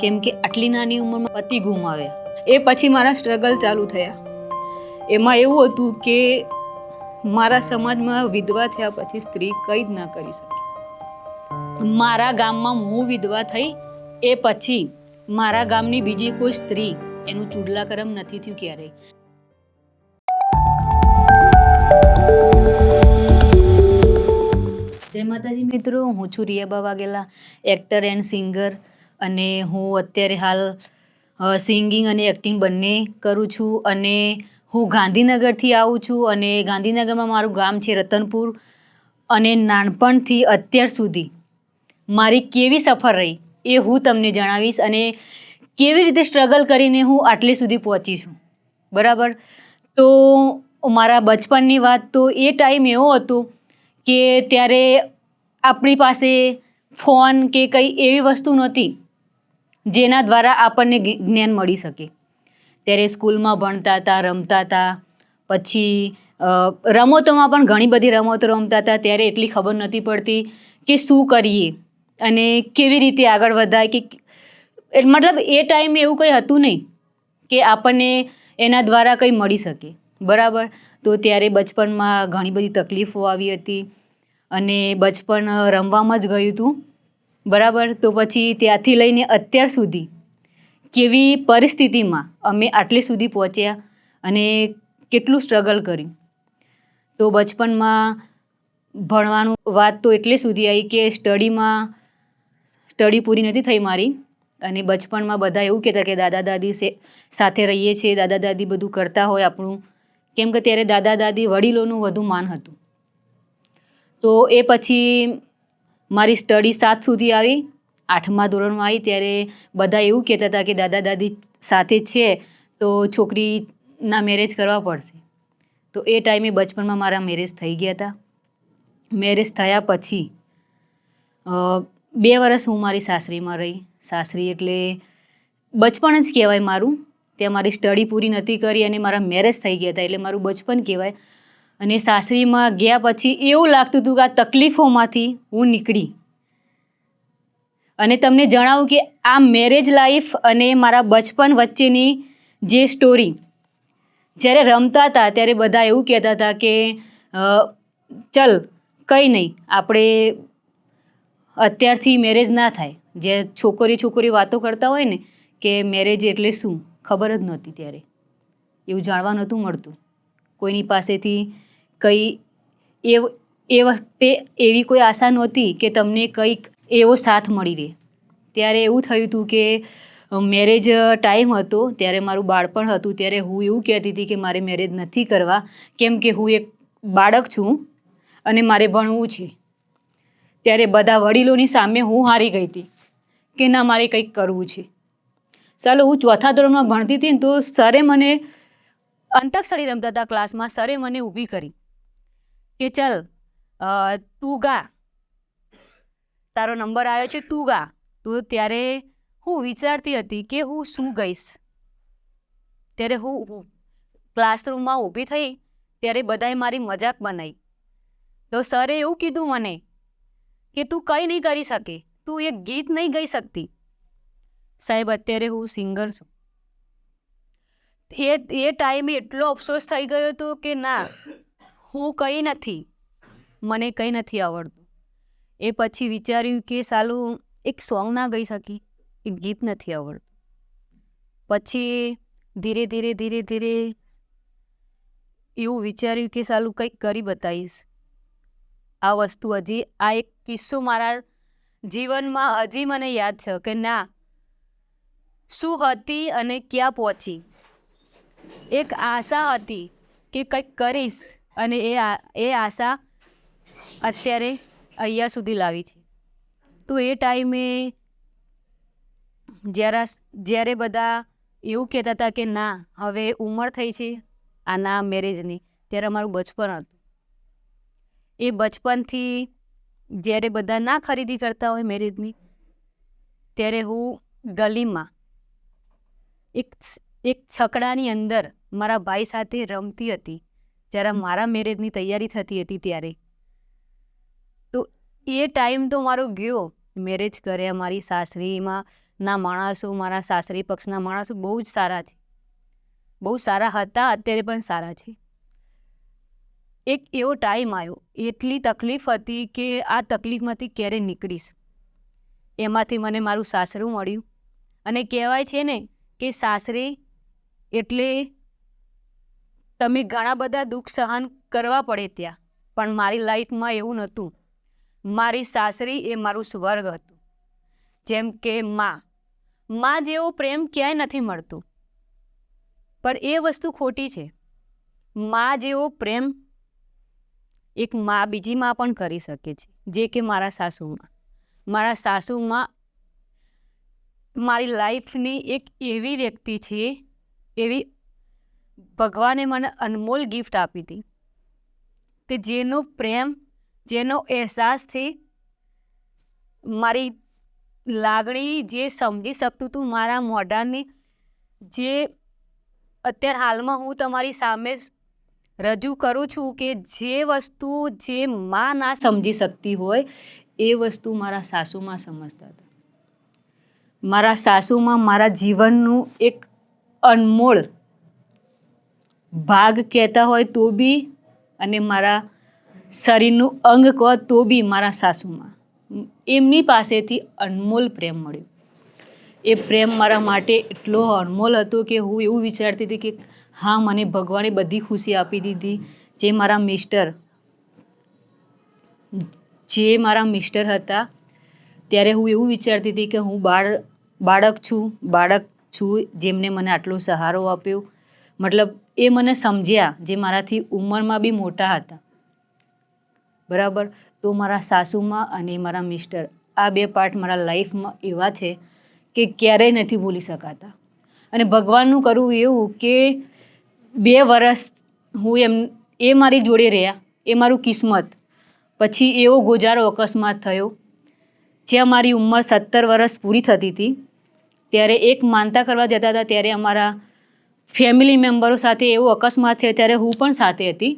કેમ કે આટલી નાની ઉંમરમાં પતિ ગુમાવ્યા એ પછી મારા સ્ટ્રગલ ચાલુ થયા. એમાં એવું હતું કે મારા સમાજમાં વિધવા થયા પછી સ્ત્રી કંઈ જ ના કરી શકે. મારા ગામમાં હું વિધવા થઈ એ પછી મારા ગામની બીજી કોઈ સ્ત્રી એનું ચૂડલાકરમ નથી થયું ક્યારેય. જય માતાજી મિત્રો, હું છું Riyaba Vaghela actor and singer અને હું અત્યારે હાલ સિંગિંગ અને એક્ટિંગ બંને કરું છું અને હું ગાંધીનગરથી આવું છું અને ગાંધીનગરમાં મારું ગામ છે રતનપુર અને નાનપણથી અત્યાર સુધી મારી કેવી સફર રહી એ હું તમને જણાવીશ અને કેવી રીતે સ્ટ્રગલ કરીને હું આટલે સુધી પહોંચી છું. બરાબર? તો મારા બચપણની વાત તો એ ટાઈમ એવો હતો કે ત્યારે આપણી પાસે ફોન કે કંઈ એવી વસ્તુ નહોતી જેના દ્વારા આપણને જ્ઞાન મળી શકે. ત્યારે સ્કૂલમાં ભણતા હતા, રમતા હતા, પછી રમતોમાં પણ ઘણી બધી રમતો રમતા હતા, ત્યારે એટલી ખબર નહોતી પડતી કે શું કરીએ અને કેવી રીતે આગળ વધાય કે મતલબ એ ટાઈમે એવું કંઈ હતું નહીં કે આપણને એના દ્વારા કંઈ મળી શકે. બરાબર? તો ત્યારે બચપનમાં ઘણી બધી તકલીફો આવી હતી અને બચપન રમવામાં જ ગયું હતું. બરાબર? તો પછી ત્યાંથી લઈને અત્યાર સુધી કેવી પરિસ્થિતિમાં અમે આટલે સુધી પહોંચ્યા અને કેટલું સ્ટ્રગલ કર્યું? તો બચપનમાં ભણવાનું વાત તો એટલે સુધી આવી કે સ્ટડીમાં સ્ટડી પૂરી નથી થઈ મારી. અને બચપણમાં બધા એવું કહેતા કે દાદા દાદી સાથે રહીએ છીએ, દાદા દાદી બધું કરતા હોય આપણું. કેમ કે ત્યારે દાદા દાદી વડીલોનું વધુ માન હતું. તો એ પછી મારી સ્ટડી સાત સુધી આવી. આઠમા ધોરણમાં આવી ત્યારે બધા એવું કહેતા હતા કે દાદા દાદી સાથે છે, તો છોકરીના મેરેજ કરવા પડશે. તો એ ટાઈમે બચપનમાં મારા મેરેજ થઈ ગયા હતા. મેરેજ થયા પછી બે વર્ષ હું મારી સાસરીમાં રહી. સાસરી એટલે બચપણ જ કહેવાય મારું. ત્યાં મારી સ્ટડી પૂરી નથી કરી અને મારા મેરેજ થઈ ગયા હતા એટલે મારું બચપન કહેવાય. અને સાસરીમાં ગયા પછી એવું લાગતું હતું કે આ તકલીફોમાંથી હું નીકળી. અને તમને જણાવું કે આ મેરેજ લાઈફ અને મારા બચપન વચ્ચેની જે સ્ટોરી જ્યારે રમતા હતા ત્યારે બધા એવું કહેતા હતા કે ચલ, કંઈ નહીં, આપણે અત્યારથી મેરેજ ના થાય. જે છોકરી છોકરી વાતો કરતા હોય ને, કે મેરેજ એટલે શું? ખબર જ નહોતી ત્યારે. એવું જાણવા નહોતું મળતું. કોઈની પાસેથી કંઈ એવ, એ વખતે એવી કોઈ આશા નહોતી કે તમને કંઈક એવો સાથ મળી રહે. ત્યારે એવું થયું હતું કે મેરેજ ટાઈમ હતો, ત્યારે મારું બાળપણ હતું, ત્યારે હું એવું કહેતી હતી કે મારે મેરેજ નથી કરવા, કેમ કે હું એક બાળક છું અને મારે ભણવું છે. ત્યારે બધા વડીલોની સામે હું હારી ગઈ હતી કે ના, મારે કંઈક કરવું છે. ચાલો, હું ચોથા ધોરણમાં ભણતી હતી ને તો સરે મને અંતાક્ષરી રમતા હતા ક્લાસમાં સરે મને ઊભી કરી. કે ચલ તું ગા. તારો નંબર આવ્યો છે, તું ગા. તો ત્યારે હું વિચારતી હતી કે હું શું ગઈશ. ત્યારે હું ક્લાસરૂમમાં ઊભી થઈ, ત્યારે બધાએ મારી મજાક બનાવી તો સરે એવું કીધું મને કે તું કંઈ નહીં કરી શકે, તું એક ગીત નહીં ગઈ શકતી. સાહેબ, અત્યારે હું સિંગર છું. એ એ ટાઈમે એટલો અફસોસ થઈ ગયો હતો કે ના હું કંઈ નથી. મને કંઈ નથી આવડતું. એ પછી વિચાર્યું કે સાલું એક સોંગ ના ગઈ શકી, એક ગીત નથી આવડતું. પછી ધીરે ધીરે ધીરે ધીરે એવું વિચાર્યું કે સાલું કંઈક કરી બતાવીશ. આ વસ્તુ હજી, આ એક કિસ્સો મારા જીવનમાં હજી મને યાદ છે કે ના, શું હતી અને ક્યાં પહોંચી. એક આશા હતી કે કંઈક કરીશ. અને એ એ આશા અત્યારે અહીંયા સુધી લાવી છે. તો એ ટાઈમે જ્યારે જ્યારે બધા એવું કહેતા હતા કે ના, હવે ઉંમર થઈ છે આના મેરેજની ત્યારે અમારું બચપન હતું. એ બચપનથી જ્યારે બધા ના ખરીદી કરતા હોય મેરેજની ત્યારે હું ગલીમાં એક એક છકડાની અંદર મારા ભાઈ સાથે રમતી હતી. જ્યારે મારા મેરેજની તૈયારી થતી હતી ત્યારે. તો એ ટાઈમ તો મારો ગયો. મેરેજ કર્યા મારી સાસરીમાં ના માણસો મારા સાસરી પક્ષના માણસો બહુ જ સારા છે. બહુ સારા હતા અત્યારે પણ સારા છે. એક એવો ટાઈમ આવ્યો. એટલી તકલીફ હતી કે આ તકલીફમાંથી ક્યારે નીકળીશ? એમાંથી મને મારું સાસરું મળ્યું. અને કહેવાય છે ને કે સાસરે એટલે તમે ઘણા બધા દુઃખ સહન કરવા પડે ત્યાં, પણ મારી લાઈફમાં એવું નહોતું. મારી સાસરી એ મારું સ્વર્ગ હતું. જેમ કે માં. માં જેવો પ્રેમ ક્યાંય નથી મળતો. પણ એ વસ્તુ ખોટી છે. માં જેવો પ્રેમ એક માં બીજી માં પણ કરી શકે છે, જે કે મારા સાસુમાં. મારા સાસુમાં મારી લાઈફની એક એવી વ્યક્તિ છે, એવી ભગવાને મને અનમોલ ગિફ્ટ આપી હતી. કે જેનો પ્રેમ, જેનો અહેસાસથી મારી લાગણી જે સમજી શકતું હતું મારા મોઢાની જે અત્યારે હાલમાં હું તમારી સામે રજૂ કરું છું કે જે વસ્તુ જે માં ના સમજી શકતી હોય, એ વસ્તુ મારા સાસુમાં સમજતા હતા. મારા સાસુમાં મારા જીવનનું એક અનમોલ ભાગ કહેતા હોય તો બી અને મારા શરીરનું અંગ કહો તો બી મારા સાસુમાં. એમની પાસેથી અનમોલ પ્રેમ મળ્યો. એ પ્રેમ મારા માટે એટલો અનમોલ હતો કે હું એવું વિચારતી હતી કે હા, મને ભગવાને બધી ખુશી આપી દીધી. જે મારા મિસ્ટર, જે મારા મિસ્ટર હતા, ત્યારે હું એવું વિચારતી હતી કે હું બાળ, બાળક છું બાળક છું, જેમને મને આટલો સહારો આપ્યો. મતલબ એ મને સમજ્યા જે મારાથી ઉંમરમાં બી મોટા હતા. બરાબર? તો મારા સાસુમાં અને મારા મિસ્ટર આ બે પાર્ટ મારા લાઈફમાં એવા છે કે ક્યારેય નથી ભૂલી શકાતા. અને ભગવાનનું કરવું એવું કે બે વર્ષ હું એમ, એ મારી જોડે રહ્યા, એ મારું કિસ્મત. પછી એવો ગોજારો અકસ્માત થયો, જ્યાં મારી ઉંમર સત્તર વર્ષ પૂરી થતી હતી. ત્યારે એક માનતા કરવા જતા હતા, ત્યારે અમારા ફેમિલી મેમ્બરો સાથે એવો અકસ્માત થયો ત્યારે હું પણ સાથે હતી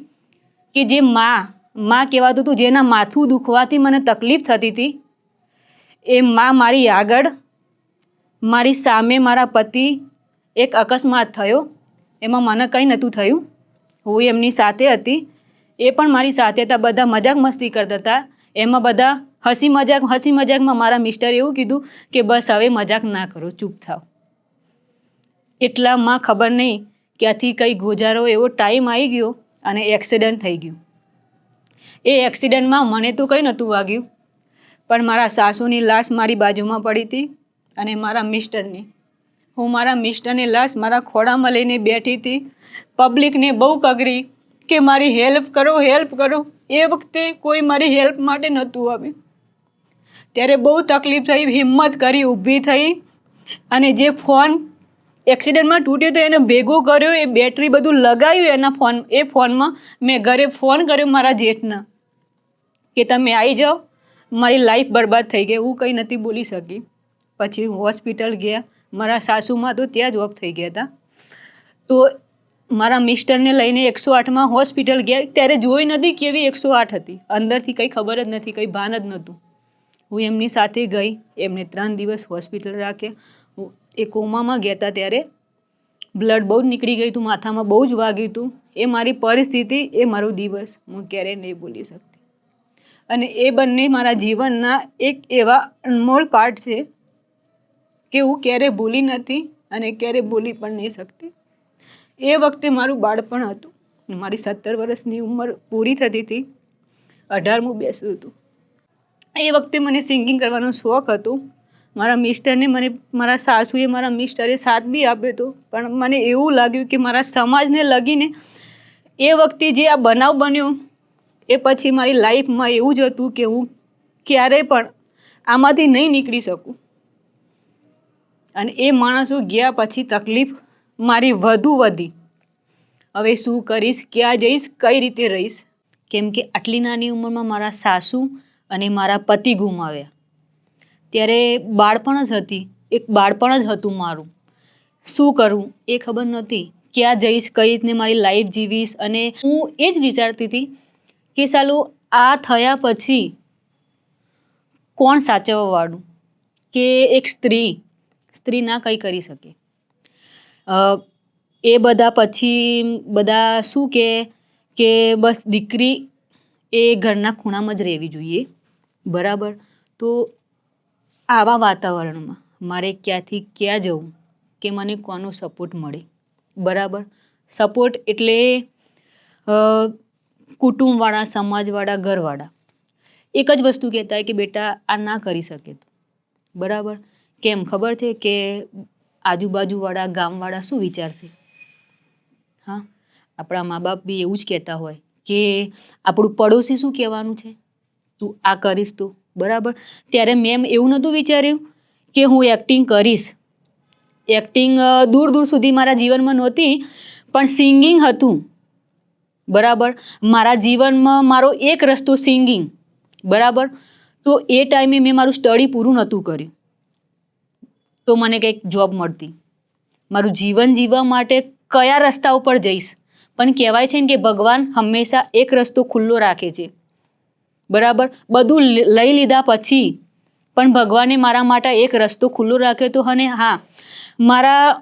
કે જે માં માં કહેવાતું હતું, જેના માથું દુખવાથી મને તકલીફ થતી હતી. એ માં મારી આગળ, મારી સામે મારા પતિ એક અકસ્માત થયો. એમાં મને કંઈ નહોતું થયું. હું એમની સાથે હતી. એ પણ મારી સાથે હતા. બધા મજાક મસ્તી કરતા હતા. એમાં બધા હસી મજાક, હસી મજાકમાં મારા મિસ્ટરે એવું કીધું કે, બસ હવે મજાક ના કરો. ચૂપ થાવ. એટલામાં ખબર નહીં ક્યાંથી કંઈ ગોજારો એવો ટાઈમ આવી ગયો અને એક્સિડન્ટ થઈ ગયું. એ એક્સિડન્ટમાં મને તો કંઈ નહોતું વાગ્યું. પણ મારા સાસુની લાશ મારી બાજુમાં પડી હતી અને મારા મિસ્ટરની. હું મારા મિસ્ટરની લાશ મારા ખોળામાં લઈને બેઠી હતી. પબ્લિકને બહુ કગરી કે મારી હેલ્પ કરો હેલ્પ કરો. એ વખતે કોઈ મારી હેલ્પ માટે નહોતું આવ્યું. ત્યારે બહુ તકલીફ થઈ, હિંમત કરી, ઊભી થઈ અને જે ફોન એક્સિડન્ટમાં તૂટ્યો તો એને ભેગો કર્યો, એ બેટરી બધું લગાવ્યું એના ફોન, એ ફોનમાં મેં ઘરે ફોન કર્યો મારા જેઠના કે તમે આવી જાઓ, મારી લાઈફ બરબાદ થઈ ગઈ, હું કંઈ નથી બોલી શકી. પછી હોસ્પિટલ ગયા, મારા સાસુમાં તો ત્યાં જ ઓફ થઈ ગયા હતા. તો મારા મિસ્ટરને લઈને એકસો આઠમાં હોસ્પિટલ ગયા, ત્યારે જોઈ નથી કેવી એકસો આઠ હતી. અંદરથી કંઈ ખબર જ નથી, કંઈ ભાન જ નહોતું. હું એમની સાથે ગઈ, એમને ત્રણ દિવસ હોસ્પિટલ રાખ્યા. એ કોમામાં ગયા હતા ત્યારે. બ્લડ બહુ જ નીકળી ગયું હતું, માથામાં બહુ જ વાગ્યું હતું. એ મારી પરિસ્થિતિ, એ મારો દિવસ. હું ક્યારેય નહીં ભૂલી શકતી. અને એ બંને મારા જીવનના એક એવા અનમોલ પાર્ટ છે કે હું ક્યારેય ભૂલી નથી અને ક્યારેય ભૂલી પણ નહીં શકતી. એ વખતે મારું બાળપણ હતું. મારી સત્તર વર્ષની ઉંમર પૂરી થતી હતી. અઢારમું બેસતું હતું. એ વખતે મને સિંગિંગ કરવાનો શોખ હતો. મારા મિસ્ટરને મને, મારા સાસુએ મારા મિસ્ટરે સાથ બી આપ્યો હતો. પણ મને એવું લાગ્યું કે મારા સમાજને લગીને એ વખતે જે આ બનાવ બન્યો, એ પછી મારી લાઈફમાં એવું જ હતું કે હું ક્યારેય પણ આમાંથી નહીં નીકળી શકું. અને એ માણસો ગયા પછી તકલીફ મારી વધુ વધી. હવે શું કરીશ, ક્યાં જઈશ, કઈ રીતે રહીશ? કેમ કે આટલી નાની ઉંમરમાં મારા સાસુ અને મારા પતિ ગુમાવ્યા. ત્યારે બાળપણ જ હતી. એક બાળપણ જ હતું મારું. શું કરવું એ ખબર નહોતી. ક્યાં જઈશ, કઈ રીતને મારી લાઈફ જીવીશ અને હું એ જ વિચારતી હતી કે સાલું આ થયા પછી કોણ સાચવવાવાળું કે એક સ્ત્રી? સ્ત્રી ના કંઈ કરી શકે. એ બધા પછી બધા શું કે કે બસ દીકરી એ ઘરના ખૂણામાં જ રહેવી જોઈએ. બરાબર? તો આવા વાતાવરણમાં મારે ક્યાંથી ક્યાં જવું કે મને કોનો સપોર્ટ મળે? બરાબર? સપોર્ટ એટલે કુટુંબવાળા, સમાજવાળા, ઘરવાળા. એક જ વસ્તુ કહેતા હોય કે બેટા, આ ના કરી શકે બરાબર? કેમ? ખબર છે કે આજુબાજુવાળા, ગામવાળા શું વિચારશે? હા? આપણા મા બાપ બી એવું જ કહેતા હોય કે આપણું પડોશી શું કહેવાનું છે? તું આ કરીશ તો. બરાબર? ત્યારે મેં એવું નહોતું વિચાર્યું કે હું એક્ટિંગ કરીશ. એક્ટિંગ દૂર દૂર સુધી મારા જીવનમાં નહોતી, પણ સિંગિંગ હતું. બરાબર? મારા જીવનમાં મારો એક રસ્તો સિંગિંગ બરાબર? તો એ ટાઈમે મેં મારું સ્ટડી પૂરું નહોતું કર્યું. તો મને કંઈક જોબ મળતી. મારું જીવન જીવવા માટે કયા રસ્તા ઉપર જઈશ? પણ કહેવાય છે ને કે ભગવાન હંમેશા એક રસ્તો ખુલ્લો રાખે છે. બરાબર? બધું લઈ લીધા પછી. પણ ભગવાને મારા માટે એક રસ્તો ખુલ્લો રાખ્યો તો અને હા. મારા,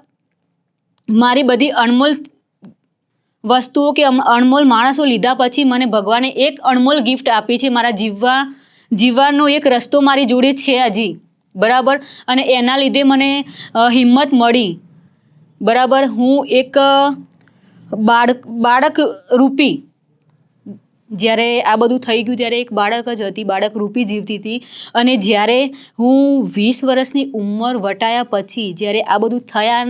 મારી બધી અણમોલ વસ્તુઓ કે અણમોલ માણસો લીધા પછી મને ભગવાને એક અણમોલ ગિફ્ટ આપી છે. મારા જીવવા, જીવવાનો એક રસ્તો મારી જોડે છે હજી. બરાબર? અને એના લીધે મને હિંમત મળી. બરાબર? હું એક બાળક બાળક રૂપી જ્યારે આ બધું થઈ ગયું ત્યારે એક બાળક જ હતી, બાળક રૂપી જીવતી હતી. અને જ્યારે હું વીસ વર્ષની ઉંમર વટાયા પછી, જ્યારે આ બધું થયા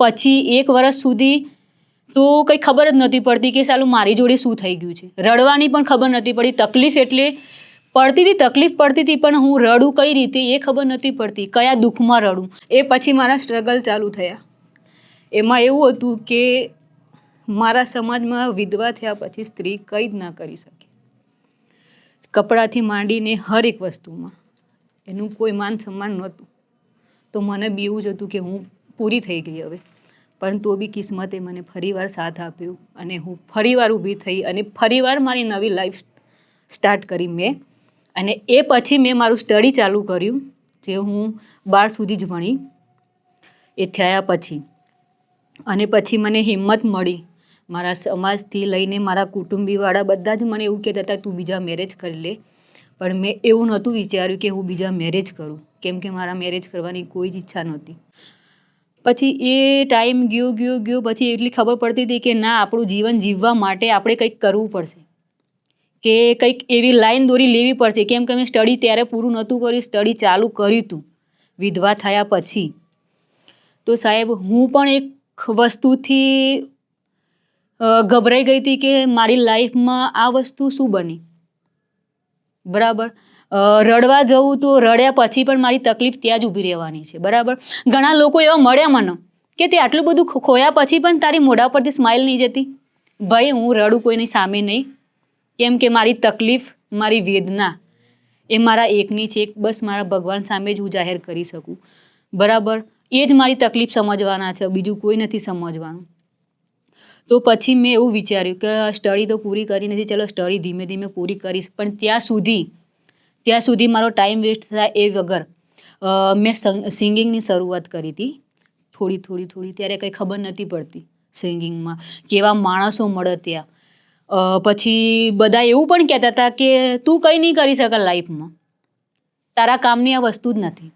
પછી એક વર્ષ સુધી, તો કંઈ ખબર જ નથી પડતી કે સાલું મારી જોડે શું થઈ ગયું છે. રડવાની પણ ખબર નથી પડી. તકલીફ એટલે પડતી હતી, તકલીફ પડતી હતી, પણ હું રડું કઈ રીતે એ ખબર નથી પડતી. કયા દુઃખમાં રડું? એ પછી મારા સ્ટ્રગલ ચાલુ થયા. એમાં એવું હતું કે મારા સમાજમાં વિધવા થયા પછી સ્ત્રી કંઈ જ ના કરી શકે. કપડાથી માંડીને હર એક વસ્તુમાં એનું કોઈ માન સન્માન નહોતું. તો મને બી એવું જ હતું કે હું પૂરી થઈ ગઈ હવે. પણ તો બી કિસ્મતે મને ફરીવાર સાથ આપ્યો અને હું ફરીવાર ઊભી થઈ અને ફરીવાર મારી નવી લાઈફ સ્ટાર્ટ કરી મેં. અને એ પછી મેં મારું સ્ટડી ચાલુ કર્યું, જે હું બાર સુધી જ ભણી. એ થયા પછી. અને પછી મને હિંમત મળી મારા સમાજથી લઈને મારા કુટુંબીવાળા બધા જ મને એવું કહેતા હતા, તું બીજા મેરેજ કરી લે. પણ મેં એવું નહોતું વિચાર્યું કે હું બીજા મેરેજ કરું, કેમ કે મારા મેરેજ કરવાની કોઈ જ ઈચ્છા નહોતી. પછી એ ટાઈમ ગયો ગયો ગયો, પછી એટલી ખબર પડતી હતી કે ના, આપણું જીવન જીવવા માટે આપણે કંઈક કરવું પડશે. કે કંઈક એવી લાઈન દોરી લેવી પડશે. કેમ કે મેં સ્ટડી ત્યારે પૂરું નહોતું કર્યું સ્ટડી ચાલુ કર્યું હતું, વિધવા થયા પછી. તો સાહેબ, હું પણ એક વસ્તુથી ગભરાઈ ગઈ હતી કે મારી લાઈફમાં આ વસ્તુ શું બની? બરાબર? રડવા જવું તો રડ્યા પછી પણ મારી તકલીફ ત્યાં જ ઊભી રહેવાની છે, બરાબર? ઘણા લોકો એવા મળ્યા મને કે તે આટલું બધું ખોયા પછી પણ તારી મોઢા પરથી સ્માઇલ નહીં જતી. ભાઈ, હું રડું કોઈની સામે નહીં. કેમ કે મારી તકલીફ, મારી વેદના એ મારા એકની છે. એક બસ મારા ભગવાન સામે જ હું જાહેર કરી શકું. બરાબર? એ જ મારી તકલીફ સમજવાના છે. બીજું કોઈ નથી સમજવાનું. તો પછી મેં એવું વિચાર્યું કે સ્ટડી તો પૂરી કરી નથી, ચલો સ્ટડી ધીમે ધીમે પૂરી કરીશ. પણ ત્યાં સુધી ત્યાં સુધી મારો ટાઈમ વેસ્ટ થાય એ વગર મેં સિંગિંગની શરૂઆત કરી હતી. થોડી થોડી થોડી, ત્યારે કંઈ ખબર નથી પડતી સિંગિંગમાં કેવા માણસો મળે ત્યાં. પછી બધા એવું પણ કહેતા હતા કે તું કંઈ નહીં કરી શકે લાઈફમાં તારા કામની આ વસ્તુ જ નથી.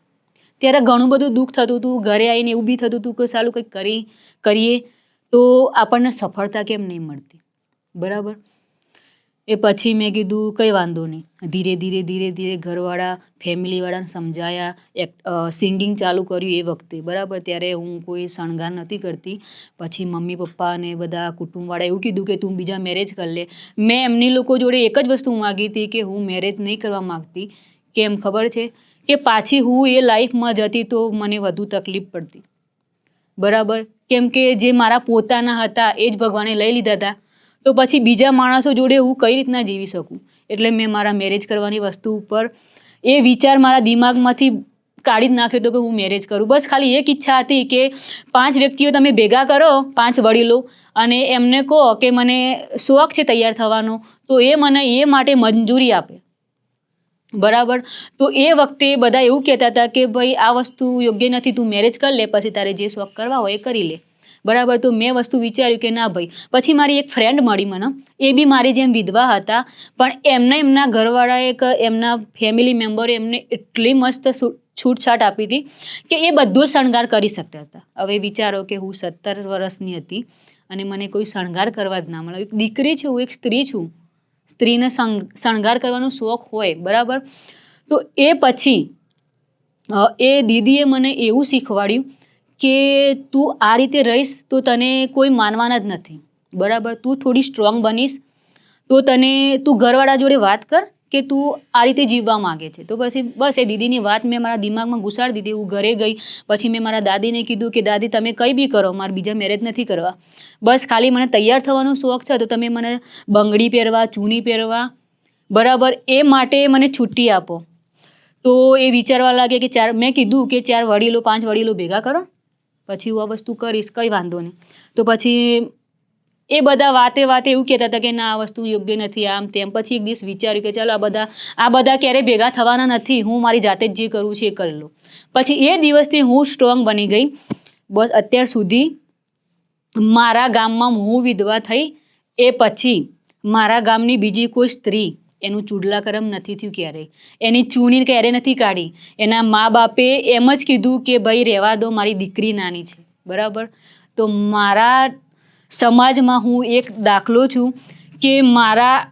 ત્યારે ઘણું બધું દુઃખ થતું હતું, ઘરે આવીને એવું બી થતું હતું કે સારું કંઈક કરી, કરીએ. તો આપણને સફળતા કેમ નહીં મળતી? બરાબર? એ પછી મેં કીધું, કંઈ વાંધો નહીં. ધીરે ધીરે ધીરે ધીરે ઘરવાળા, ફેમિલીવાળાને સમજાયા, એક સિંગિંગ ચાલુ કર્યું એ વખતે. બરાબર? ત્યારે હું કોઈ શણગાર નથી કરતી. પછી મમ્મી, પપ્પા અને બધા કુટુંબવાળા એવું કીધું કે, તું બીજા મેરેજ કરી લે. મેં એમની લોકો જોડે એક જ વસ્તુ માગી હતી કે, હું મેરેજ નહીં કરવા માગતી. કેમ ખબર છે? કે પાછી હું એ લાઈફમાં જતી તો મને વધુ તકલીફ પડતી. બરાબર? કેમ કે જે મારા પોતાના હતા, એ જ ભગવાને લઈ લીધા હતા. તો પછી બીજા માણસો જોડે હું કઈ રીતના જીવી શકું? એટલે મેં મારા મેરેજ કરવાની વસ્તુ ઉપર એ વિચાર મારા દિમાગમાંથી કાઢી જ નાખ્યો હતો કે હું મેરેજ કરું. બસ ખાલી એક ઈચ્છા હતી કે પાંચ વ્યક્તિઓ તમે ભેગા કરો, પાંચ વડીલો, અને એમને કહો કે મને શોખ છે તૈયાર થવાનો, તો એ મને એ માટે મંજૂરી આપે. બરાબર? તો એ વખતે બધા એવું કહેતા હતા કે ભાઈ, આ વસ્તુ યોગ્ય નથી, તું મેરેજ કરી લે, પછી તારે જે શોખ કરવા હોય એ કરી લે. બરાબર? તો મેં વસ્તુ વિચાર્યું કે ના ભાઈ, પછી મારી એક ફ્રેન્ડ મળી મને. એ બી મારી જેમ વિધવા હતા, પણ એમને એમના ઘરવાળાએ એક એમના ફેમિલી મેમ્બરે એમને એટલી મસ્ત છૂટછાટ આપી હતી કે એ બધો શણગાર કરી શકતા હતા. હવે વિચારો કે હું સત્તર વર્ષની હતી અને મને કોઈ શણગાર કરવા જ ના મળે એક દીકરી છું, એક સ્ત્રી છું. સ્ત્રીને શણગાર કરવાનો શોખ હોય, બરાબર? તો એ પછી એ દીદીએ મને એવું શીખવાડ્યું કે તું આ રીતે રહીશ તો તને કોઈ માનવાના જ નથી, બરાબર? તું થોડી સ્ટ્રોંગ બનીશ તો તને, તું ઘરવાળા જોડે વાત કર કે તું આ રીતે જીવવા માગે છે. તો પછી બસ એ દીદીની વાત મેં મારા દિમાગમાં ઘુસાડી દીધી, હું ઘરે ગઈ. પછી મેં મારા દાદીને કીધું કે, દાદી, તમે કંઈ બી કરો, મારે બીજા મેરેજ નથી કરવા. બસ ખાલી મને તૈયાર થવાનો શોખ છે, તો તમે મને બંગડી પહેરવા, ચૂની પહેરવા, બરાબર, એ માટે મને છુટ્ટી આપો. તો એ વિચારવા લાગે કે ચાર, મેં કીધું કે ચાર વડીલો, પાંચ વડીલો ભેગા કરો. પછી હું આ વસ્તુ કરીશ, કંઈ વાંધો નહીં. તો પછી એ બધા વાતે વાતે એવું કહેતા હતા કે ના, આ વસ્તુ યોગ્ય નથી, આમ તેમ. પછી એક દિવસ વિચાર્યું કે ચાલો આ બધા આ બધા ક્યારેય ભેગા થવાના નથી, હું મારી જાતે જ જે કરવું છે એ કરી લઉં. પછી એ દિવસથી હું સ્ટ્રોંગ બની ગઈ. બસ અત્યાર સુધી મારા ગામમાં હું વિધવા થઈ. એ પછી મારા ગામની બીજી કોઈ સ્ત્રી એનું ચૂડલાકરમ નથી થયું ક્યારેય. એની ચૂણી ક્યારે નથી કાઢી. એના મા બાપે એમ જ કીધું કે, ભાઈ, રહેવા દો, મારી દીકરી નાની છે. બરાબર? તો મારા સમાજમાં હું એક દાખલો છું કે મારા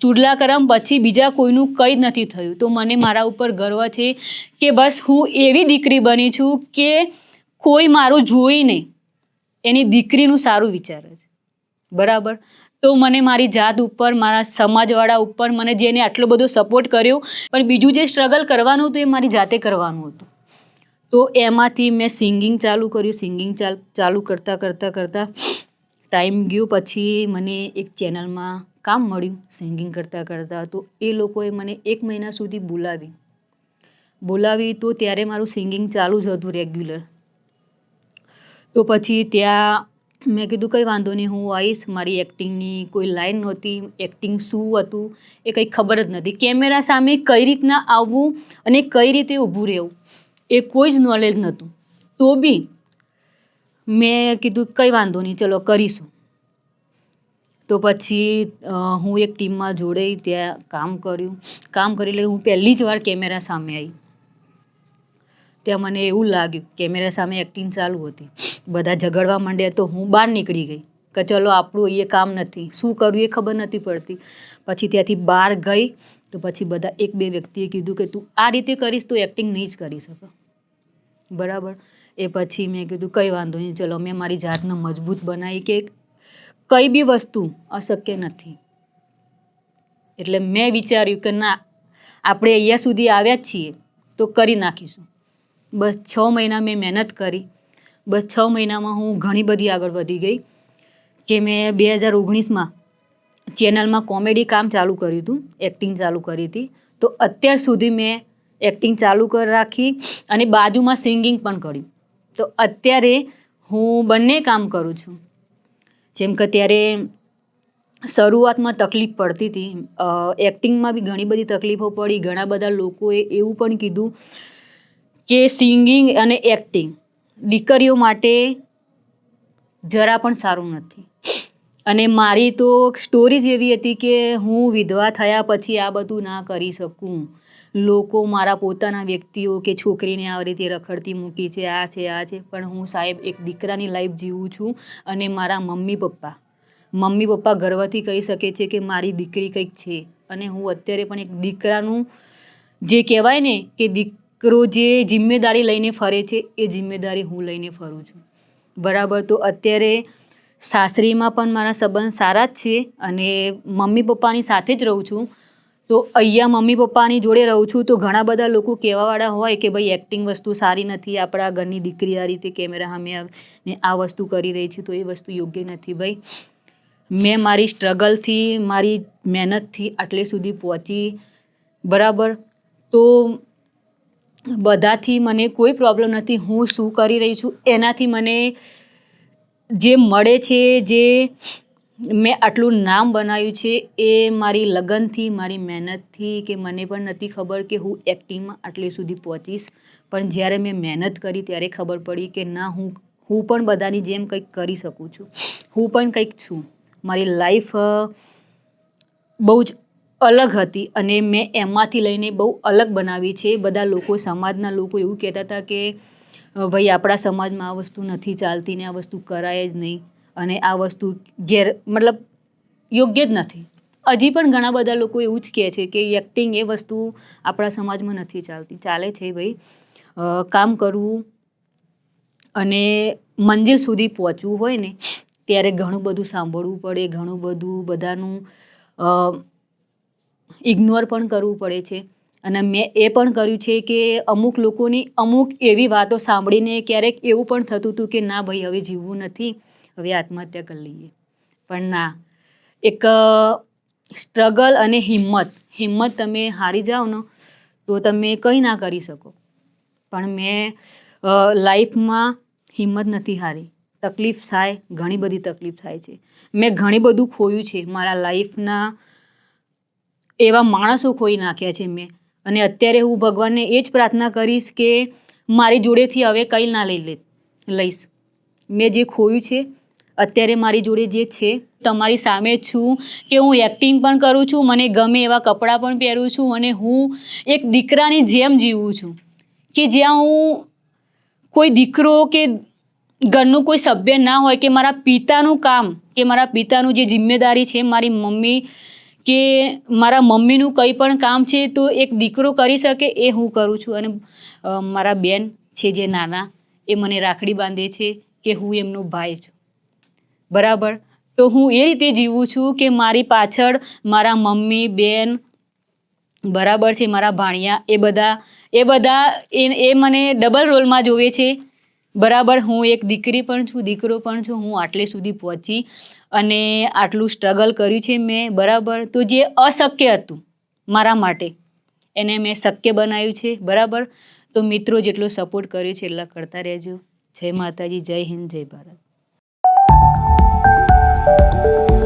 ચૂડલાકરમ પછી બીજા કોઈનું કંઈ જ નથી થયું. તો મને મારા ઉપર ગર્વ છે કે બસ હું એવી દીકરી બની છું કે કોઈ મારું જોઈને એની દીકરીનું સારું વિચારે છે. બરાબર? તો મને મારી જાત ઉપર, મારા સમાજવાળા ઉપર મને જેને આટલો બધો સપોર્ટ કર્યો, પણ બીજું જે સ્ટ્રગલ કરવાનું હતું એ મારી જાતે કરવાનું હતું. તો એમાંથી મેં સિંગિંગ ચાલુ કર્યું. સિંગિંગ ચાલુ કરતાં કરતાં કરતાં ટાઈમ ગયો પછી મને એક ચેનલમાં કામ મળ્યું સિંગિંગ કરતાં કરતાં. તો એ લોકોએ મને એક મહિના સુધી બોલાવી. બોલાવી તો ત્યારે મારું સિંગિંગ ચાલુ જ હતું રેગ્યુલર તો પછી ત્યાં મેં કીધું, કંઈ વાંધો નહીં, હું આવીશ. મારી એક્ટિંગની કોઈ લાઈન નહોતી. એક્ટિંગ શું હતું એ કંઈ ખબર જ નથી. કેમેરા સામે કઈ રીતના આવવું અને કઈ રીતે ઊભું રહેવું એ કોઈ જ નોલેજ નહોતું. તો બી મેં કીધું કંઈ વાંધો નહીં, ચલો કરીશું. તો પછી હું એક ટીમમાં જોડાઈ, ત્યાં કામ કર્યું. કામ કરી એટલે હું પહેલી જ વાર કેમેરા સામે આવી ત્યાં મને એવું લાગ્યું, કેમેરા સામે એક્ટિંગ ચાલુ હતી. બધા ઝઘડવા માંડ્યા તો હું બહાર નીકળી ગઈ. કે ચલો, આપણું એ કામ નથી. શું કરવું એ ખબર નથી પડતી. પછી ત્યાંથી બહાર ગઈ. તો પછી બધા એક બે વ્યક્તિએ કીધું કે તું આ રીતે કરીશ તો એક્ટિંગ નહીં જ કરી શકો. બરાબર? એ પછી મેં કીધું, કંઈ વાંધો નહીં, ચલો, મેં મારી જાતને મજબૂત બનાવી કે કઈ બી વસ્તુ અશક્ય નથી. એટલે મેં વિચાર્યું કે ના, આપણે અહીંયા સુધી આવ્યા જ છીએ, તો કરી નાખીશું. બસ છ મહિના મેં મહેનત કરી. બસ છ મહિનામાં હું ઘણી બધી આગળ વધી ગઈ કે મેં બે હજાર ઓગણીસમાં ચેનલમાં કોમેડી કામ ચાલુ કર્યું હતું, એક્ટિંગ ચાલુ કરી હતી. તો અત્યાર સુધી મેં એક્ટિંગ ચાલુ કરી રાખી અને બાજુમાં સિંગિંગ પણ કર્યું. તો અત્યારે હું બંને કામ કરું છું. જેમ કે ત્યારે શરૂઆતમાં તકલીફ પડતી હતી. એક્ટિંગમાં બી ઘણી બધી તકલીફો પડી. ઘણા બધા લોકોએ એવું પણ કીધું કે સિંગિંગ અને એક્ટિંગ દીકરીઓ માટે જરા પણ સારું નથી. અને મારી તો સ્ટોરી જ એવી હતી કે હું વિધવા થયા પછી આ બધું ના કરી શકું. લોકો મારા પોતાના વ્યક્તિઓ કે છોકરીને આવી રીતે રખડતી મૂકી છે, આ છે આ છે. પણ હું સાહેબ એક દીકરાની લાઈફ જીવું છું અને મારા મમ્મી પપ્પા. મમ્મી પપ્પા ગર્વથી કહી શકે છે કે મારી દીકરી કંઈક છે. અને હું અત્યારે પણ એક દીકરાનું જે કહેવાય ને કે દીકરો જે જિમ્મેદારી લઈને ફરે છે, એ જિમ્મેદારી હું લઈને ફરું છું. બરાબર? તો અત્યારે સાસરીમાં પણ મારા સંબંધ સારા જ છે અને મમ્મી પપ્પાની સાથે જ રહું છું. તો અહીંયા મમ્મી પપ્પાની જોડે રહું છું તો ઘણા બધા લોકો કહેવાવાળા હોય કે ભાઈ એક્ટિંગ વસ્તુ સારી નથી, આપણા ઘરની દીકરી આ રીતે કેમેરા સામે આવીને આ વસ્તુ કરી રહી છે તો એ વસ્તુ યોગ્ય નથી ભાઈ. મેં મારી સ્ટ્રગલથી મારી મહેનતથી આટલે સુધી પહોંચી, બરાબર? તો બધાથી મને કોઈ પ્રોબ્લેમ નથી, હું શું કરી રહી છું? એનાથી મને જે મળે છે, જે મેં આટલું નામ બનાવ્યું છે એ મારી લગનથી, મારી મહેનતથી કે મને પણ નથી ખબર કે હું એક્ટિંગમાં આટલે સુધી પહોંચીશ. પણ જ્યારે મેં મહેનત કરી ત્યારે ખબર પડી કે ના, હું હું પણ બધાની જેમ કંઈક કરી શકું છું. હું પણ કંઈક છું. મારી લાઈફ બહુ જ અલગ હતી અને મેં એમાંથી લઈને બહુ અલગ બનાવી છે. બધા લોકો, સમાજના લોકો એવું કહેતા હતા કે ભાઈ, આપણા સમાજમાં આ વસ્તુ નથી ચાલતી ને આ વસ્તુ કરાય જ નહીં. અને આ વસ્તુ ગેર, મતલબ યોગ્ય જ નથી. હજી પણ ઘણા બધા લોકો એવું જ કહે છે કે એક્ટિંગ એ વસ્તુ આપણા સમાજમાં નથી ચાલતી. ચાલે છે ભાઈ. કામ કરવું અને મંજિલ સુધી પહોંચવું હોય ને, ત્યારે ઘણું બધું સાંભળવું પડે, ઘણું બધું બધાનું ઇગ્નોર પણ કરવું પડે છે. અને મેં એ પણ કર્યું છે કે અમુક લોકોની અમુક એવી વાતો સાંભળીને ક્યારેક એવું પણ થતું હતું કે ના ભાઈ, હવે જીવવું નથી. હવે આત્મહત્યા કરી લઈએ. પણ ના, એક સ્ટ્રગલ અને હિંમત. હિંમત તમે હારી જાઓ ને, તો તમે કંઈ ના કરી શકો. પણ મેં લાઈફમાં હિંમત નથી હારી. તકલીફ થાય, ઘણી બધી તકલીફ થાય છે. મેં ઘણી બધું ખોયું છે. મારા લાઈફના એવા માણસો ખોઈ નાખ્યા છે મેં. અને અત્યારે હું ભગવાનને એ જ પ્રાર્થના કરીશ કે મારી જોડેથી હવે કંઈ ના લઈ લઈશ. મેં જે ખોયું છે અત્યારે મારી જોડે જે છે, તમારી સામે છું કે હું એક્ટિંગ પણ કરું છું, મને ગમે એવા કપડાં પણ પહેરું છું અને હું એક દીકરાની જેમ જીવું છું. કે જ્યાં હું કોઈ દીકરો કે ઘરનું કોઈ સભ્ય ના હોય, કે મારા પિતાનું કામ, કે મારા પિતાનું જે જિમ્મેદારી છે, મારી મમ્મી કે મારા મમ્મીનું કંઈ પણ કામ છે, તો એક દીકરો કરી શકે એ હું કરું છું. અને મારા બેન છે જે નાના, એ મને રાખડી બાંધે છે કે હું એમનો ભાઈ છું. બરાબર? તો હું એ રીતે જીવું છું કે મારી પાછળ મારા મમ્મી, બેન, બરાબર છે, મારા ભાણિયા, એ બધા એ બધા એ એ મને ડબલ રોલમાં જોવે છે. બરાબર, હું એક દીકરી પણ છું, દીકરો પણ છું, હું આટલે સુધી પહોંચી અને આટલું સ્ટ્રગલ કર્યું છે મેં, બરાબર? તો જે અશક્ય હતું મારા માટે, એને મેં શક્ય બનાવ્યું છે, બરાબર? તો મિત્રો, જેટલો સપોર્ટ કર્યો છે, એટલા કરતા રહેજો. જય માતાજી, જય હિન્દ, જય ભારત. Música